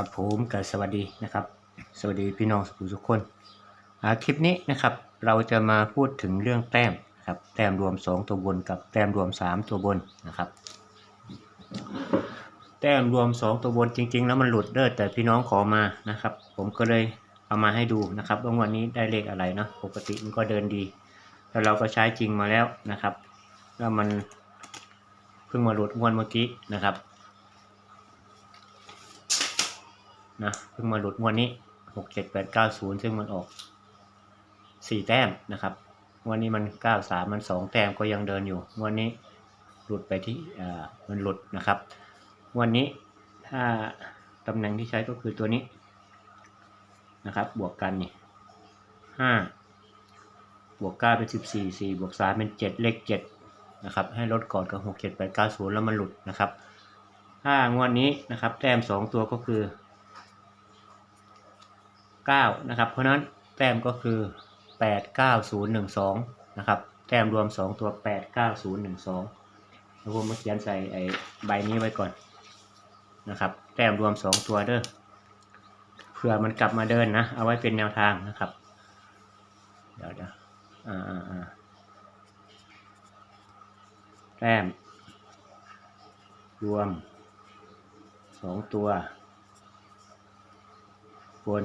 ครับผมกับสวัสดีนะครับ สวัสดีพี่น้องทุกคนคลิปนี้นะครับเราจะมาพูดถึงเรื่องแต้มครับแต้มรวม 2 ตัวบนกับแต้มรวม 3 ตัวบนนะครับ แต้มรวม 2 ตัวบนจริง ๆ แล้วมันหลุดเด้อแต่พี่น้องขอมานะครับ ผมก็เลยเอามาให้ดูนะครับว่าวันนี้ได้เลขอะไรเนาะปกติมันก็เดินดี แล้วเราก็ใช้จริงมาแล้วนะครับ แล้วมันเพิ่งมาหลุดงวดเมื่อกี้นะครับ นะเพิ่งมาหลุดงวดนี้หกเจ็ดแปดเก้าศูนย์ซึ่งมันออกสี่แต้มนะครับงวดนี้มันเก้าสามมันสองแต้มก็ยังเดินอยู่งวดนี้หลุดไปที่อ่ามันหลุดนะครับงวันนี้ถ้าตำแหน่งที่ใช้ก็คือตัวนี้นะครับ บวกกันนี่ห้าบวกเก้าเป็นสิบสี่สี่บวกสามเป็นเจ็ดเลขเจ็ดนะครับ ให้ลดก่อนกับหกเจ็ดแปดเก้าศูนย์แล้วมันหลุดนะครับถ้างวดนี้นะครับ แต้มสองตัวก็คือ 9นะครับเพราะนั้นแต้มก็คือ 89012นะครับแต้มรวม 2 ตัว 89012แล้วผมมาเขียนใส่ไอ้ใบนี้ไว้ก่อนนะครับแต้มรวม 2 ตัวเด้อเผื่อมันกลับมาเดินนะ เอาไว้เป็นแนวทางนะครับเดี๋ยวเดี๋ยวอ่าอ่าแต้มรวม 2 ตัวบน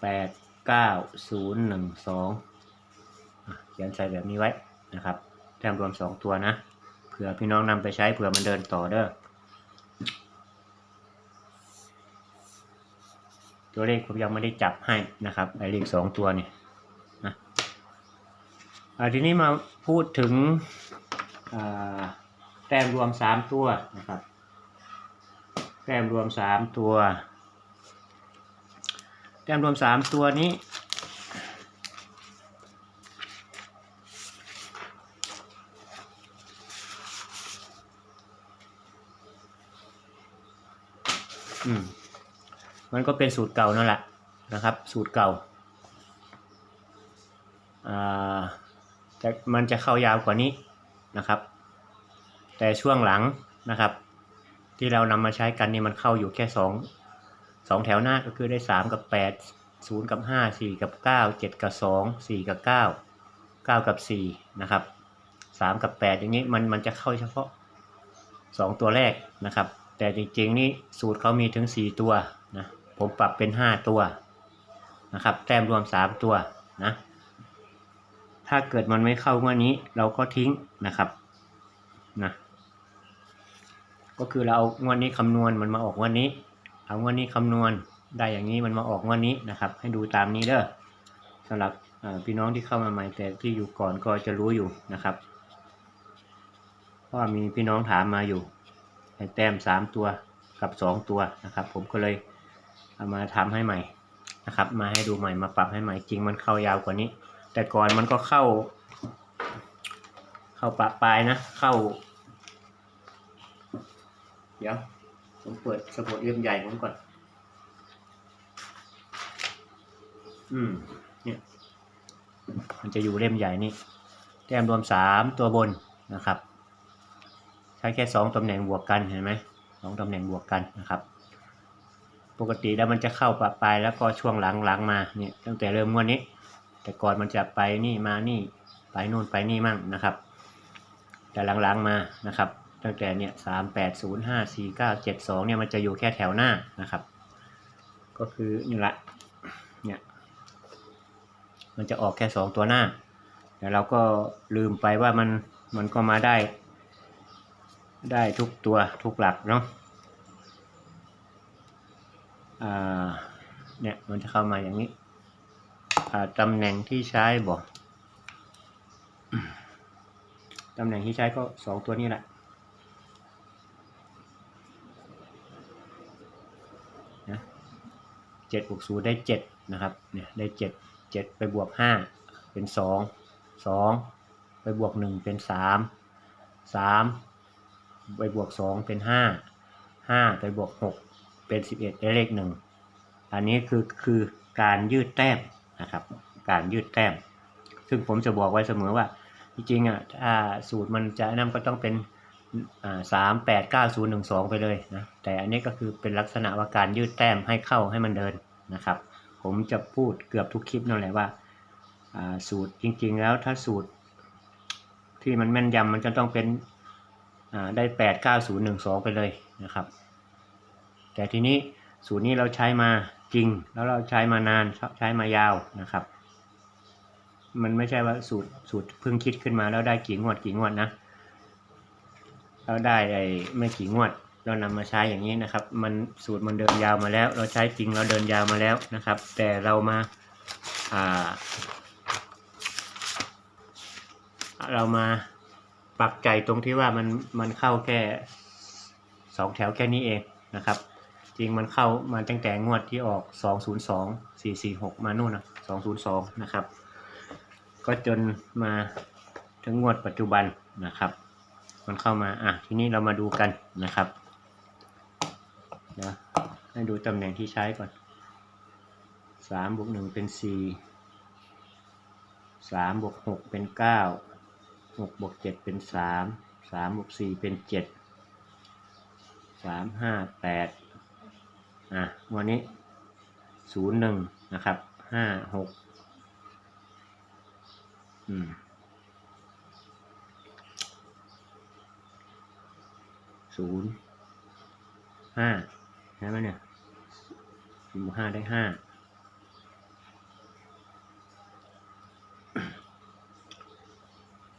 แปดเก้าศูนย์หนึ่งสองเขียนใส่แบบนี้ไว้นะครับแต้มรวมสองตัวนะเผื่อพี่น้องนำไปใช้เผื่อมันเดินต่อเด้อตัวเลขผมยังไม่ได้จับให้นะครับไอเลขสองตัวเนี่ยนะทีนี้มาพูดถึงแต้มรวมสามตัวนะครับแต้มรวมสามตัว แต้มรวมสามตัวนี้ อืม มันก็เป็นสูตรเก่านั่นแหละนะครับ สูตรเก่า อ่ามันจะเข้ายาวกว่านี้นะครับ แต่ช่วงหลังนะครับ ที่เรานำมาใช้กันนี่มันเข้าอยู่แค่สอง สองแถวหน้าก็คือได้สามกับแปดศูนย์กับห้าสี่กับเก้าเจ็ดกับสองสี่กับเก้าเก้ากับสี่นะครับสามกับแปดอย่างนี้มันมันจะเข้าเฉพาะสองตัวแรกนะครับ แต่จริงๆนี่สูตรเขามีถึงสี่ตัวนะผมปรับเป็นห้าตัวนะครับ แต้มรวมสามตัวนะถ้าเกิดมันไม่เข้างวันนี้เราก็ทิ้งนะครับนะก็คือเราเอางวดนี้คำนวณมันมาออกงวันนี้ เอางวดนี้คำนวณได้อย่างนี้มันมาออกงวดนี้นะครับ ให้ดูตามนี้เด้อสำหรับพี่น้องที่เข้ามาใหม่แต่ที่อยู่ก่อนก็จะรู้อยู่นะครับเพราะว่ามีพี่น้องถามมาอยู่ให้แต้มสามตัวกับสองตัวนะครับ ผมก็เลยเอามาทำให้ใหม่นะครับ มาให้ดูใหม่มาปรับให้ใหม่จริงมันเข้ายาวกว่านี้ แต่ก่อนมันก็เข้า เข้าปะปลายนะเข้า เดี๋ยว ผมเปิดสมุดเล่มใหญ่ผมก่อน อืม เนี่ย มันจะอยู่เล่มใหญ่นี่ แต้มรวมสามตัวบนนะครับ ใช้แค่สองตำแหน่งบวกกันเห็นไหมสองตำแหน่งบวกกันนะครับ ปกติแล้วมันจะเข้าปะปลายแล้วก็ช่วงหลังหลังมาเนี่ยตั้งแต่เริ่มงวดนี้ แต่ก่อนมันจะไปนี่มานี่ไปนู่นไปนี่มั่งนะครับ แต่หลังๆมานะครับ ตั้งแต่เนี่ยสามแปดศูนย์ห้าสี่เก้าเจ็ดสองเนี่ยมันจะอยู่แค่แถวหน้านะครับ ก็คือนี่ละเนี่ยมันจะออกแค่สองตัวหน้าแต่เราก็ลืมไปว่ามันมันก็มาได้ ได้ทุกตัวทุกหลักเนาะอ่าเนี่ยมันจะเข้ามาอย่างนี้อ่าตำแหน่งที่ใช้บอกตำแหน่งที่ใช้ก็สองตัวนี้แหละ เจ็ดบวกศูนย์ได้เจ็ดนะครับเนี่ยได้เจ็ดเจ็ดไปบวกห้าเป็นสองสองไปบวกหนึ่งเป็นสามสามไปบวกสองเป็นห้าห้าไปบวกหกเป็นสิบเอ็ดได้เลขหนึ่งอันนี้คือคือการยืดแต้มนะครับการยืดแต้ม ซึ่งผมจะบอกไว้เสมอว่าจริงๆอะถ้าสูตรมันจะนั่นก็ต้องเป็น สามแปดเก้าศูนย์หนึ่งสองไปเลยนะแต่อันนี้ก็คือเป็นลักษณะว่าการยืดแต้มให้เข้าให้มันเดินนะครับ ผมจะพูดเกือบทุกคลิปนั่นแหละว่าสูตรจริงๆแล้วถ้าสูตรที่มันแม่นยำมันจะต้องเป็นได้แปดเก้าศูนย์หนึ่งสองไปเลยนะครับ แต่ทีนี้สูตรนี้เราใช้มาจริง แล้วเราใช้มานานใช้มายาวนะครับ มันไม่ใช่ว่าสูตรสูตรเพิ่งคิดขึ้นมาแล้วได้กี่งวดกี่งวดนะ เราได้ไอ้ไม่กี่งวด เรานำมาใช้อย่างนี้นะครับ มันสูตรมันเดินยาวมาแล้ว เราใช้จริงเราเดินยาวมาแล้วนะครับ แต่เรามาอ่าเรามาปักใจตรงที่ว่ามันมันเข้าแค่สองแถวแค่นี้เองนะครับ จริงมันเข้ามาตั้งแต่งวดที่ออก 202 446 มานู่นนะ202 นะครับ ก็จนมาถึงงวดปัจจุบันนะครับ มันเข้ามาอะทีนี้เรามาดูกันนะครับเดี๋ยวให้ดูตำแหน่งที่ใช้ก่อน3บวก1เป็น4 3บวก6เป็น9 6บวก7เป็น3 3บวก4เป็น7 3 5 8อะวันนี้01นะครับ56อืม ศูนย์ห้าใช่ไหมเนี่ยศูนย์บวกห้าได้ห้า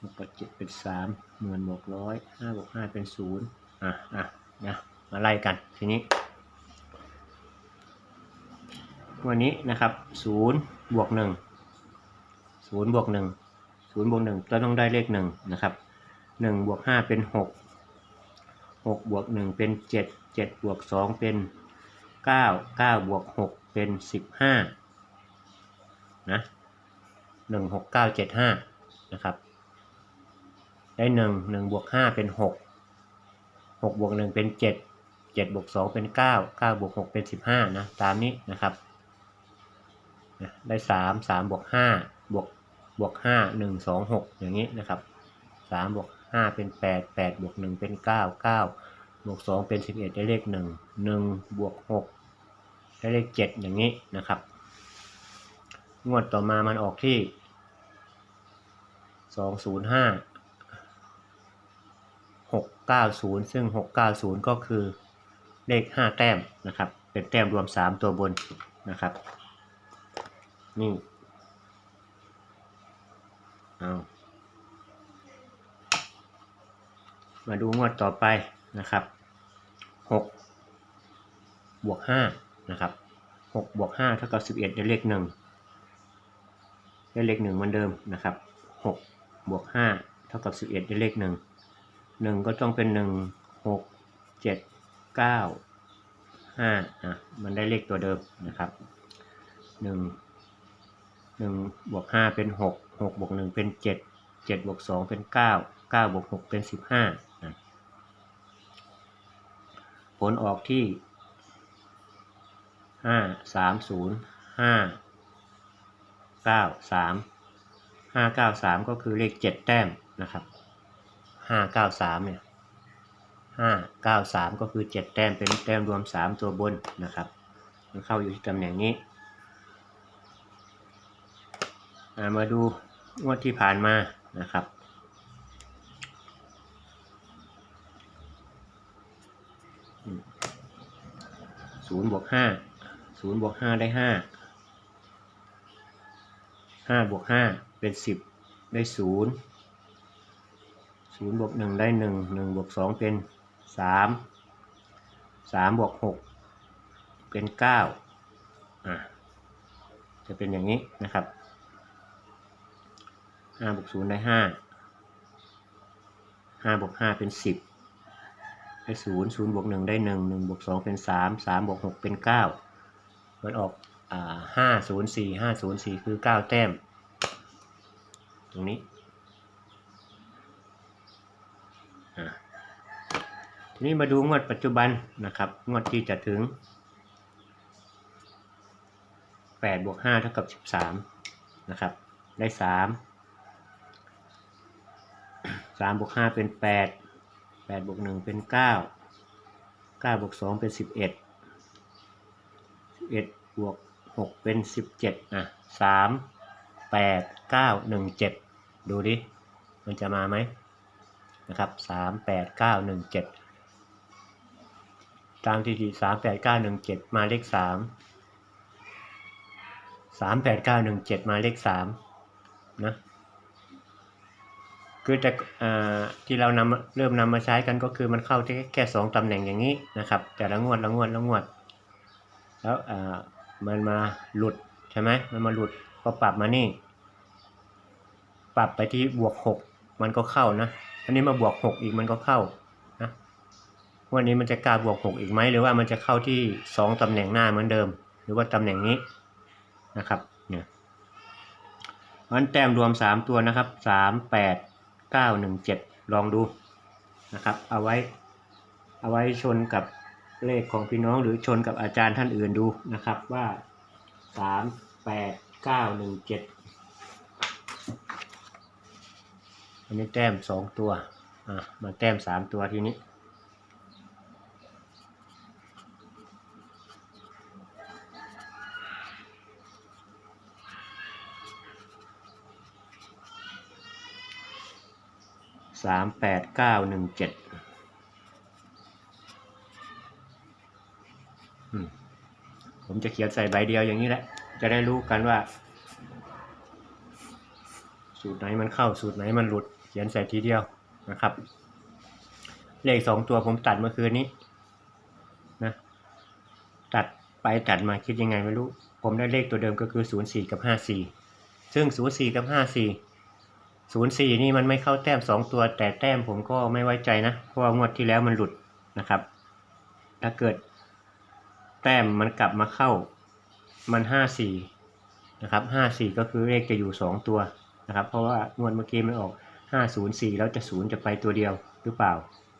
หกกับเจ็ดเป็นสามหมื่นบวกร้อยห้าบวกห้าเป็นศูนย์อะอะนะมาไล่กันทีนี้วันนี้นะครับศูนย์บวกหนึ่งศูนย์บวกหนึ่งศูนย์บวกหนึ่งก็ต้องได้เลขหนึ่งนะครับหนึ่งบวกห้าเป็นหกห กบวกหนึ่งเป็นเจ็ดเจ็ดบวกสองเป็นเก้าเก้าบวกหกเป็นสิบห้านะหนึ่งหกเก้าเจ็ดห้านะครับ ได้หนึ่งหนึ่งบวกห้าเป็นหกหกบวกหนึ่งเป็นเจ็ดเจ็ดบวกสองเป็นเก้าเก้าบวกหกเป็นสิบห้านะตามนี้นะครับนะได้สามสามบวกห้าบวกบวกห้าหนึ่งสองหกอย่างนี้นะครับสามบวก ห้าเป็นแปดแปดบวกหนึ่งเป็นเก้าเก้าบวกสองเป็นสิบเอ็ดได้เลขหนึ่งหนึ่งบวกหกได้เลขเจ็ดอย่างนี้นะครับงวดต่อมามันออกที่สองศูนย์ห้าหกเก้าศูนย์ซึ่งหกเก้าศูนย์ก็คือเลขห้าแต้มนะครับ เป็นแต้มรวมสามตัวบนนะครับนี่เอา มาดูงวดต่อไปนะครับหกบวกห้านะครับหกบวกห้าเท่ากับสิบเอ็ดได้เลขหนึ่งได้เลขหนึ่งเหมือนเดิมนะครับหกบวกห้าเท่ากับสิบเอ็ดได้เลขหนึ่งหนึ่งก็ต้องเป็นหนึ่งหกเจ็ดเก้าห้าอะมันได้เลขตัวเดิมนะครับหนึ่งหนึ่งบวกห้าเป็นหกหกบวกหนึ่งเป็นเจ็ดเจ็ดบวกสองเป็นเก้าเก้าบวกหกเป็นสิบห้า ผลออกที่ห้าสามศูนย์ห้าเก้าสามห้าเก้าสามก็คือเลขเจ็ดแต้มนะครับห้าเก้าสามเนี่ยห้าเก้าสามก็คือเจ็ดแต้มเป็นแต้มรวมสามตัวบนนะครับมันเข้าอยู่ที่ตำแหน่งนี้ มาดูงวดที่ผ่านมานะครับ ศูนย์บวกห้าศูนย์บวกห้าได้ห้าห้าบวกห้าเป็นสิบได้ศูนย์ศูนย์บวกหนึ่งได้หนึ่งหนึ่งบวกสองเป็นสามสามบวกหกเป็นเก้าอะจะเป็นอย่างนี้นะครับห้าบวกศูนย์ได้ห้าห้าบวกห้าเป็นสิบ ได้ศูนย์ศูนย์บวกหนึ่งได้หนึ่งหนึ่งบวกสองเป็นสามสามบวกหกเป็นเก้ามันออกอ่าห้าศูนย์สี่ห้าศูนย์สี่คือเก้าแต้ม ตรงนี้ทีนี้มาดูงวดปัจจุบันนะครับงวดที่จะถึงแปดบวกห้าเท่ากับสิบสามนะครับ ได้สามสามบวกห้าเป็นแปดแปดบวกหนึ่งเป็นเก้าเก้าบวกสองเป็นสิบเอ็ดสิบเอ็ดบวกหกเป็นสิบเจ็ดอะสามแปดเก้าหนึ่งเจ็ดดูดิ มันจะมาไหมนะครับสามแปดเก้าหนึ่งเจ็ดตามที่ดีสามแปดเก้าหนึ่งเจ็ดมาเลขสามสามแปดเก้าหนึ่งเจ็ดมาเลขสามนะ คือแต่อ่าที่เรานำเริ่มนำมาใช้กันก็คือมันเข้าที่แค่สองตำแหน่งอย่างนี้นะครับ แต่ละงวดละงวดละงวด แล้วอ่ามันมาหลุดใช่ไหมมันมาหลุดก็ปรับมานี่ ปรับไปที่บวกหกมันก็เข้านะอันนี้มาบวกหกอีกมันก็เข้านะวันนี้มันจะกล้าบวกหกอีกไหมหรือว่ามันจะเข้าที่สองตำแหน่งหน้าเหมือนเดิม หรือว่าตำแหน่งนี้นะครับเนี่ยมันแต้มรวมสามตัวนะครับสามแปด เก้าหนึ่งเจ็ดลองดูนะครับ เอาไว้ เอาไว้ชนกับเลขของพี่น้องหรือชนกับอาจารย์ท่านอื่นดูนะครับว่าสามแปดเก้าหนึ่งเจ็ดอันนี้แต้มสองตัว อะ มาแต้มสามตัวทีนี้ สามแปดเก้าหนึ่งเจ็ดผมจะเขียนใส่ใบเดียวอย่างนี้แหละ จะได้รู้กันว่า สูตรไหนมันเข้าสูตรไหนมันหลุด เขียนใส่ทีเดียวนะครับ เลขสองตัวผมตัดเมื่อคืนนี้นะตัดไปตัดมาคิดยังไงไม่รู้ ผมได้เลขตัวเดิมก็คือศูนย์สี่กับห้าสี่ซึ่งศูนย์สี่กับห้าสี่ ศูนย์สี่นี่มันไม่เข้าแต้มสองตัว แต่แต้มผมก็ไม่ไว้ใจนะ เพราะว่างวดที่แล้วมันหลุดนะครับ ถ้าเกิด แต้มมันกลับมาเข้า มันห้าสี่นะครับห้าสี่ก็คือเลขจะอยู่สองตัวนะครับ เพราะว่างวดเมื่อกี้มันออกห้าศูนย์สี่แล้วจะศูนย์จะไปตัวเดียวหรือเปล่า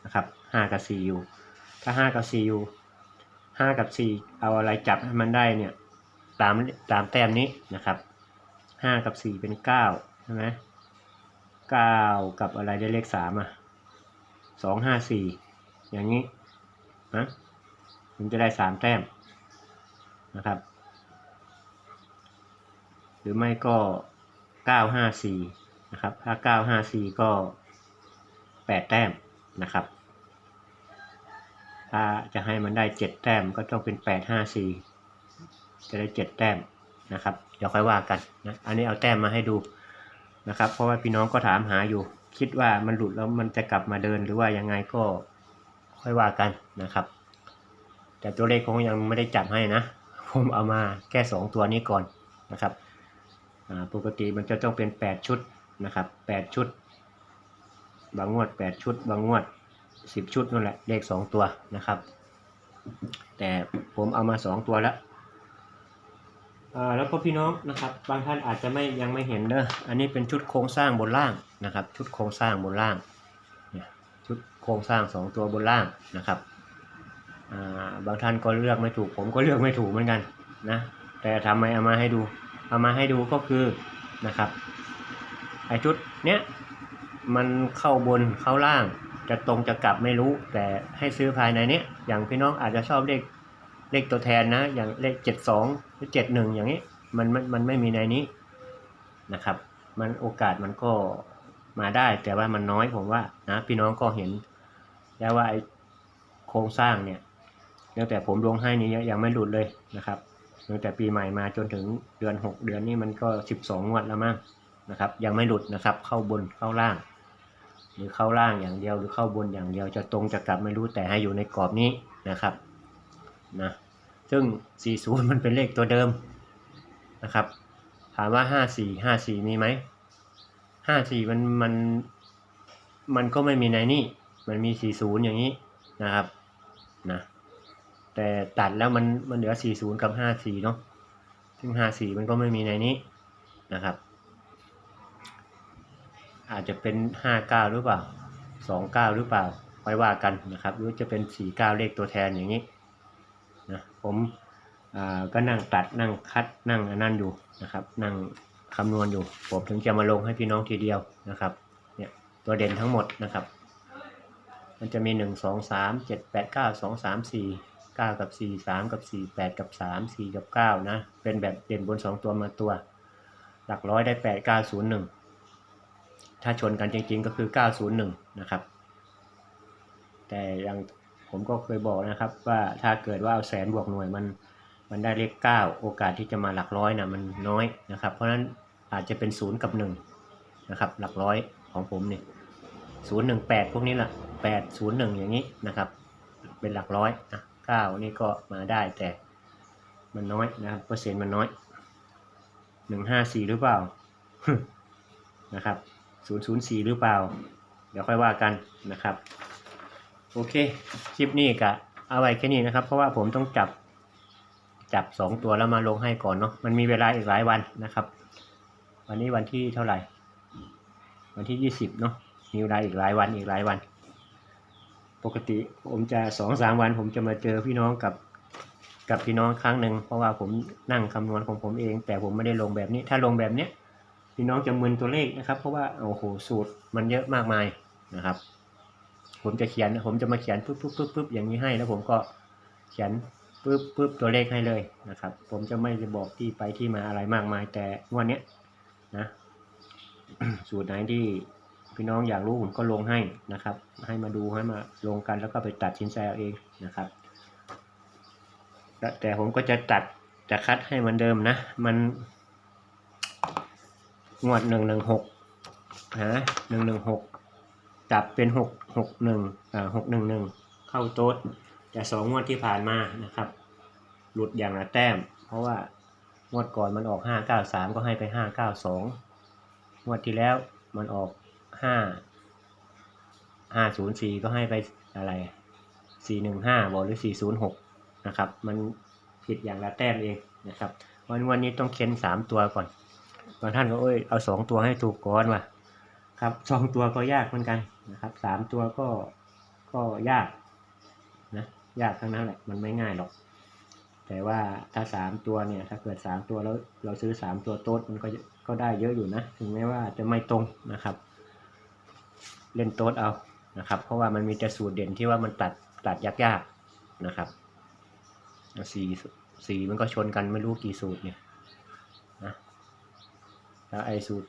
นะครับห้ากับสี่อยู่ถ้าห้ากับสี่อยู่ห้ากับสี่เอาอะไรจับให้มันได้เนี่ยตามตามแต้มนี้นะครับห้ากับสี่เป็นเก้าใช่ไหม เก้ากับอะไรได้เลขสามอะสองห้าสี่อย่างนี้นะมันจะได้สามแต้มนะครับ หรือไม่ก็เก้าห้าสี่นะครับ ถ้าเก้าห้าสี่ก็แปดแต้มนะครับ ถ้าจะให้มันได้เจ็ดแต้มก็ต้องเป็นแปดห้าสี่จะได้เจ็ดแต้มนะครับ เดี๋ยวค่อยว่ากันนะ อันนี้เอาแต้มมาให้ดู นะครับ เพราะว่าพี่น้องก็ถามหาอยู่ คิดว่ามันหลุดแล้วมันจะกลับมาเดินหรือว่ายังไงก็ค่อยว่ากันนะครับ แต่ตัวเลขคงยังไม่ได้จับให้นะ ผมเอามาแค่สองตัวนี้ก่อนนะครับปกติมันจะต้องเป็นแปดชุดนะครับแปดชุด บางงวดแปดชุด บางงวดสิบชุดนั่นแหละเลขสองตัวนะครับ แต่ผมเอามาสองตัวแล้ว แล้วก็พี่น้องนะครับ บางท่านอาจจะไม่ยังไม่เห็นเด้ออันนี้เป็นชุดโครงสร้างบนล่างนะครับ ชุดโครงสร้างบนล่างเนี่ยชุดโครงสร้างสองตัวบนล่างนะครับบางท่านก็เลือกไม่ถูก ผมก็เลือกไม่ถูกเหมือนกันนะแต่ทำไมเอามาให้ดู เอามาให้ดูก็คือนะครับไอชุดเนี้ยมันเข้าบนเข้าล่างจะตรงจะกลับไม่รู้ แต่ให้ซื้อภายในเนี้ยอย่างพี่น้องอาจจะชอบเลข เลขตัวแทนนะ อย่างเลขเจ็ดสองหรือเจ็ดหนึ่งอย่างนี้มันมันมันไม่มีในนี้นะครับ มันโอกาสมันก็มาได้ แต่ว่ามันน้อยผมว่านะพี่น้องก็เห็น แล้วว่าไอโครงสร้างเนี่ยตั้งแต่ผมลงให้นี้ยังไม่หลุดเลยนะครับตั้งแต่ปีใหม่มาจนถึงเดือนหกเดือนนี้มันก็สิบสองงวดแล้วมั้งนะครับ ยังไม่หลุดนะครับ เข้าบนเข้าล่าง หรือเข้าล่างอย่างเดียวหรือเข้าบนอย่างเดียวจะตรงจะกลับไม่รู้แต่ให้อยู่ในกรอบนี้นะครับ นะซึ่ง 40 มันเป็นเลขตัวเดิมนะครับ ถามว่า 54 54 มีไหม 54 มันมันมันก็ไม่มีในนี่ มันมี 40 อย่างนี้นะครับนะแต่ตัดแล้วมันมันเหลือ 40 กับ 54 เนาะซึ่ง 54 มันก็ไม่มีในนี้นะครับ อาจจะเป็น 59 หรือเปล่า 29 หรือเปล่าค่อยว่ากันนะครับ หรือจะเป็น 49 เลขตัวแทนอย่างนี้ ผมก็นั่งตัดนั่งคัดนั่งนั่นอยู่นะครับ นั่งคำนวณอยู่ ผมถึงจะมาลงให้พี่น้องทีเดียวนะครับเนี่ยตัวเด่นทั้งหมดนะครับ มันจะมีหนึ่งสองสามเจ็ดแปดเก้าสองสามสี่เก้ากับสี่สามกับสี่แปดกับสามสี่กับเก้านะ เป็นแบบเด่นบนสองตัวมาตัว หลักร้อยได้แปดเก้าศูนย์หนึ่งถ้าชนกันจริงๆก็คือเก้าศูนย์หนึ่งนะครับ แต่ยัง ผมก็เคยบอกนะครับว่าถ้าเกิดว่าเอาแสนบวกหน่วยมันมันได้เลขเก้าโอกาสที่จะมาหลักร้อยนะมันน้อยนะครับ เพราะฉะนั้นอาจจะเป็นศูนย์กับหนึ่งนะครับหลักร้อยของผมเนี่ยศูนย์หนึ่งแปดพวกนี้แหละแปดศูนย์หนึ่งอย่างนี้นะครับ เป็นหลักร้อยนะเก้านี่ก็มาได้แต่มันน้อยนะครับเปอร์เซ็นต์มันน้อยหนึ่งห้าสี่หรือเปล่านะครับศูนย์ศูนย์สี่หรือเปล่า เดี๋ยวค่อยว่ากันนะครับ โอเค คลิปนี้กะเอาไว้แค่นี้นะครับ เพราะว่าผมต้องจับจับสองตัวแล้วมาลงให้ก่อนเนาะ มันมีเวลาอีกหลายวันนะครับ วันนี้วันที่เท่าไหร่ วันที่ยี่สิบเนาะ มีเวลาอีกหลายวันอีกหลายวัน ปกติผมจะสองสามวัน ผมจะมาเจอพี่น้องกับกับพี่น้องครั้งหนึ่งเพราะว่าผมนั่งคำนวณของผมเอง แต่ผมไม่ได้ลงแบบนี้ ถ้าลงแบบเนี้ยพี่น้องจะมึนตัวเลขนะครับ เพราะว่าโอ้โหสูตรมันเยอะมากมายนะครับ ผมจะเขียนผมจะมาเขียนปุ๊บปุ๊บปุ๊บปุ๊บอย่างนี้ให้แล้วผมก็เขียนปุ๊บปุ๊บตัวเลขให้เลยนะครับ ผมจะไม่จะบอกที่ไปที่มาอะไรมากมายแต่วันนี้นะสูตรไหนที่พี่น้องอยากรู้ผมก็ลงให้นะครับ ให้มาดูให้มาลงกันแล้วก็ไปตัดสินใจเอาเองนะครับแต่ผมก็จะตัดจะคัดให้มือนเดิมนะ มันงวดหนึ่งหนึ่งหกนะหนึ่งหนึ่งหก จับเป็นหกหกหนึ่งอ่าหกหนึ่งหนึ่งเข้าโต๊ดแต่สองงวดที่ผ่านมานะครับ หลุดอย่างละแต้ม เพราะว่างวดก่อนมันออกห้าเก้าสามก็ให้ไปห้าเก้าสองงวดที่แล้วมันออกห้าห้าศูนย์สี่ก็ให้ไปอะไรสี่หนึ่งห้าบอกหรือสี่ศูนย์หกนะครับ มันผิดอย่างละแต้มเองนะครับวันวันนี้ต้องเค้นสามตัวก่อนบางท่านก็เอ้ยเอาสองตัวให้ถูกก่อนว่ะครับสองตัวก็ยากเหมือนกัน นะครับสามตัวก็ก็ยากนะยากทั้งนั้นแหละมันไม่ง่ายหรอก แต่ว่าถ้าสามตัวเนี่ยถ้าเกิดสามตัวแล้วเราซื้อสามตัวโต๊ดมันก็ก็ได้เยอะอยู่นะ ถึงแม้ว่าจะไม่ตรงนะครับ เล่นโต๊ดเอานะครับ เพราะว่ามันมีแต่สูตรเด่นที่ว่ามันตัดตัดยากๆนะครับสี่สี่มันก็ชนกันไม่รู้กี่สูตรเนี่ยนะแล้วไอ้สูตร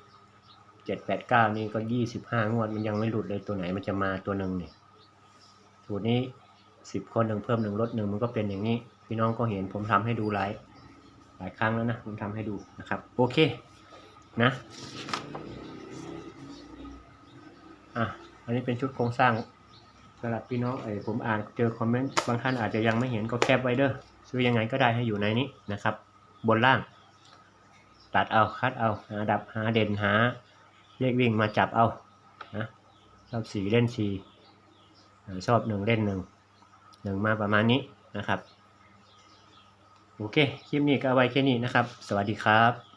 เจ็ดแปดเก้านี่ก็ยี่สิบห้างวดมันยังไม่หลุดเลยตัวไหนมันจะมาตัวหนึ่งเนี่ยสูตรนี้สิบคนหนึ่งเพิ่มหนึ่งลดหนึ่งมันก็เป็นอย่างนี้ พี่น้องก็เห็นผมทำให้ดูหลายหลายครั้งแล้วนะผมทำให้ดูนะครับโอเคนะอะอันนี้เป็นชุดโครงสร้างสำหรับพี่น้องเอ้ผมอ่านเจอคอมเมนต์บางท่านอาจจะยังไม่เห็นก็แคปไว้เด้อซื้อยังไงก็ได้ให้อยู่ในนี้นะครับ บนล่าง ตัดเอาคัดเอาหาดับหาเด่นหา เรียกวิ่งมาจับเอานะชอบสี่เล่นสี่ชอบหนึ่งเล่นหนึ่งหนึ่งมาประมาณนี้นะครับ โอเค คลิปนี้ก็เอาไว้แค่นี้นะครับ สวัสดีครับ